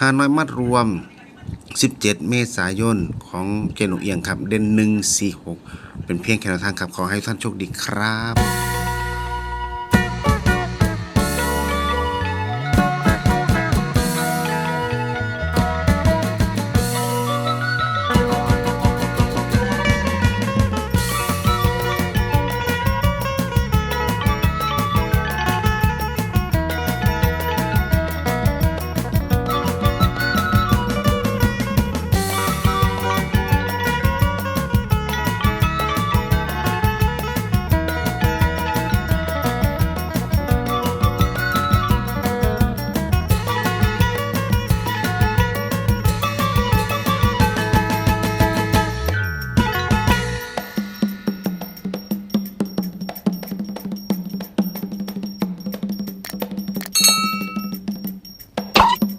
ฮานอยมัดรวม 17 เมษายนของเจนุเอียงครับ เด่น146 เป็นเพียงแค่แนวทางครับ ขอให้ท่านโชคดีครับ